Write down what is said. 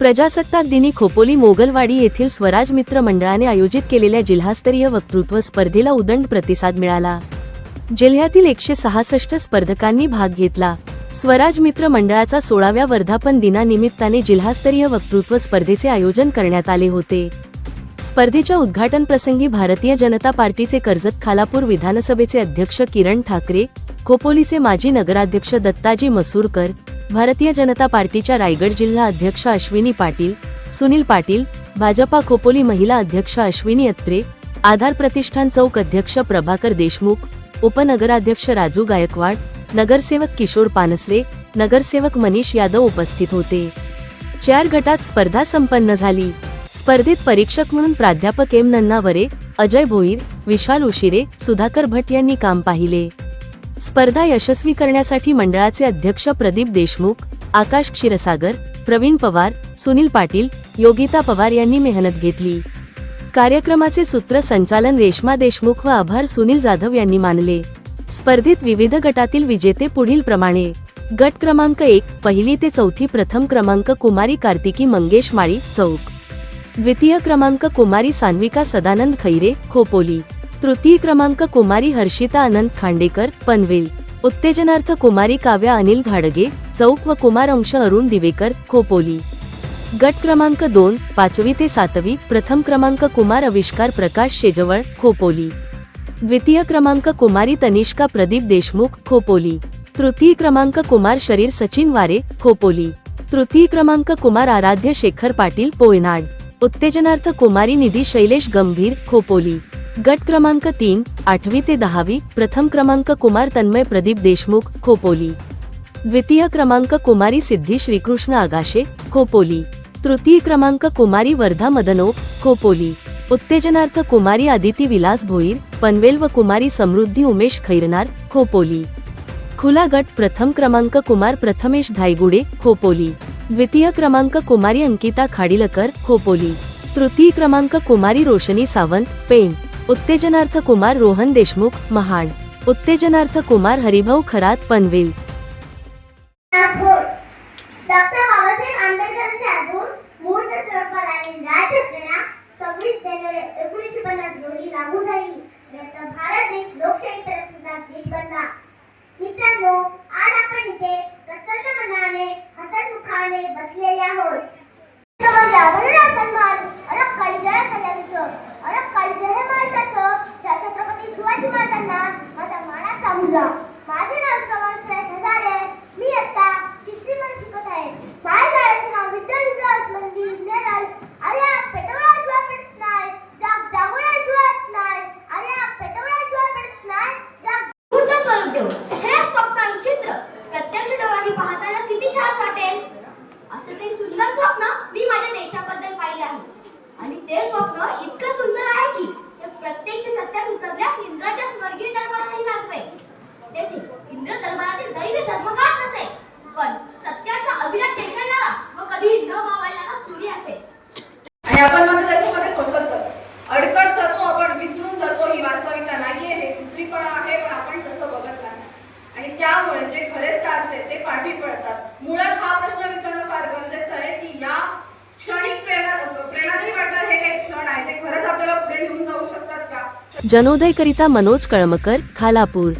प्रजासत्ताक दिनी खोपोली मोगलवाडी येथील स्वराज मित्र मंडळाने आयोजित केलेल्या जिल्हास्तरीय वक्तृत्व स्पर्धेला उदंड प्रतिसाद मिळाला. जिल्ह्यातील एकशे सहासष्ट स्पर्धकांनी भाग घेतला. स्वराज मित्र मंडळाचा सोळाव्या वर्धापन दिनानिमित्ताने जिल्हास्तरीय वक्तृत्व स्पर्धेचे आयोजन करण्यात आले होते. स्पर्धेच्या उद्घाटन प्रसंगी भारतीय जनता पार्टीचे कर्जत खालापूर विधानसभेचे अध्यक्ष किरण ठाकरे खोपोलीचे माजी नगराध्यक्ष दत्ताजी मसूरकर भारतीय जनता पार्टीच्या रायगड जिल्हा अध्यक्ष अश्विनी पाटील सुनील पाटील भाजपा खोपोली महिला अध्यक्ष अश्विनी अत्रे आधार प्रतिष्ठान चौक अध्यक्ष प्रभाकर देशमुख उपनगराध्यक्ष राजू गायकवाड नगरसेवक किशोर पानसरे नगरसेवक मनीष यादव उपस्थित होते. चार गटात स्पर्धा संपन्न झाली. स्पर्धेत परीक्षक म्हणून प्राध्यापक एम नन्नावरे अजय भोईर विशाल उशिरे सुधाकर भट यांनी काम पाहिले. स्पर्धा यशस्वी करण्यासाठी मंडळाचे अध्यक्ष प्रदीप देशमुख आकाश क्षीरसागर प्रवीण पवार सुनील पाटील योगिता पवार यांनी मेहनत घेतली. कार्यक्रमाचे सूत्रसंचालन रेश्मा देशमुख व आभार सुनील जाधव यांनी मानले. स्पर्धेत विविध गटातील विजेते पुढील प्रमाणे. गट क्रमांक एक पहिली ते चौथी प्रथम क्रमांक कुमारी कार्तिकी मंगेश माळी चौक. द्वितीय क्रमांक कुमारी सान्विका सदानंद खैरे खोपोली. तृतीय क्रमांक कुमारी हर्षिता अनंत खांडेकर पनवेल. उत्तेजनार्थ कुमारी काव्या अनिल घाडगे चौक व कुमार अंश अरुण दिवेकर खोपोली. गट क्रमांक दोन पाचवी ते सातवी प्रथम क्रमांक कुमार आविष्कार प्रकाश शेजवळ खोपोली. द्वितीय क्रमांक कुमारी तनिष्का प्रदीप देशमुख खोपोली. तृतीय क्रमांक कुमार शरीर सचिन वारे खोपोली. तृतीय क्रमांक कुमार आराध्य शेखर पाटील पोयनाड. उत्तेजनार्थ कुमारी निधी शैलेश गंभीर खोपोली. गट क्रमांक तीन, आठवी ते दहावी, प्रथम क्रमांक कुमार तन्मय प्रदीप देशमुख, खोपोली. द्वितीय क्रमांक कुमारी सिद्धी श्रीकृष्ण आगाशे, खोपोली. तृतीय क्रमांक कुमारी वर्धा मदनोक खोपोली. उत्तेजनार्थ कुमारी आदिती विलास भोईर, पनवेल व कुमारी समृद्धी उमेश खैरनार, खोपोली. खुला गट प्रथम क्रमांक कुमार प्रथमेश धायगुडे, खोपोली. द्वितीय क्रमांक कुमारी अंकिता खाडीलकर, खोपोली. तृतीय क्रमांक कुमारी रोशनी सावंत, पेण. उत्तेजनार्थ कुमार रोहन देशमुख महाड. उत्तेजनार्थ कुमार हरिभाऊ खरात पनवेल. मित्रांनो आज आपण इथे प्रसन्न मनाने बसलेले आहोत. आणि पाहताना किती छान वाटेल. असं ते सुंदर स्वप्न मी माझ्या देशाबद्दल पाहिले आहे. आणि ते स्वप्न इतकं सुंदर आहे की त्यामुळे जे खरे स्टार्स आहेत ते पाठी पडतात. मुळात हा प्रश्न विचारणं फार गरजेचं आहे की या क्षणिक प्रेरणा प्रेरणादायी वाटतात हे काही क्षण आहे. ते खरंच आपल्याला पुढे घेऊन जाऊ शकतात का? जनोदयकरिता मनोज कळमकर खालापूर.